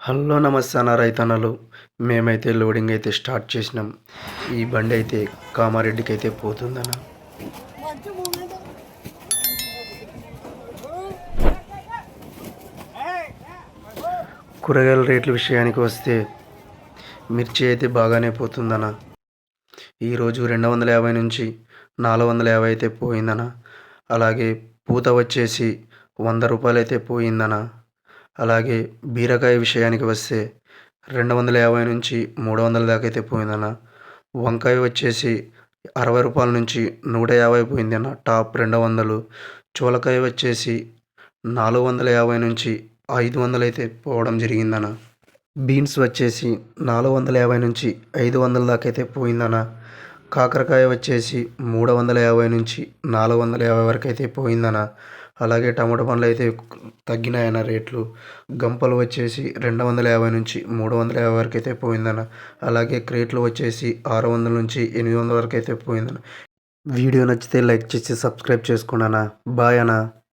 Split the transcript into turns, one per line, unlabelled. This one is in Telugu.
హలో నమస్తే అన్న రైతన్నలు. మేమైతే లోడింగ్ అయితే స్టార్ట్ చేసినాం. ఈ బండి అయితే కామారెడ్డికి అయితే పోతుందన్న. కూరగాయల రేట్ల విషయానికి వస్తే మిర్చి అయితే బాగానే పోతుందన్న. ఈరోజు రెండు వందల యాభై నుంచి నాలుగు వందల యాభై అయితే పోయిందన్న. అలాగే పూత వచ్చేసి వంద రూపాయలు అయితే పోయిందన్న. అలాగే బీరకాయ విషయానికి వస్తే రెండు వందల యాభై నుంచి మూడు వందల దాకా అయితే పోయిందన్న. వంకాయ వచ్చేసి అరవై రూపాయల నుంచి నూట యాభై పోయిందన్న. టాప్ రెండు వందలు చూలకాయ వచ్చేసి నాలుగు వందల యాభై నుంచి ఐదు వందలు అయితే పోవడం జరిగిందన్న. బీన్స్ వచ్చేసి నాలుగు వందల యాభై నుంచి ఐదు వందల దాకా అయితే పోయిందన్న. కాకరకాయ వచ్చేసి మూడు వందల యాభై నుంచి నాలుగు వందల యాభై వరకు అయితే పోయిందన్న. అలాగే టమాటో పండ్లు అయితే తగ్గినాయన్న రేట్లు. గంపలు వచ్చేసి రెండు వందల యాభై నుంచి మూడు వందల యాభై వరకు అయితే పోయిందన్న. అలాగే క్రేట్లు వచ్చేసి ఆరు వందల నుంచి ఎనిమిది వందల వరకు అయితే పోయిందన్న. వీడియో నచ్చితే లైక్ చేసి సబ్స్క్రైబ్ చేసుకోండి అన్న. బాయ్ అన్న.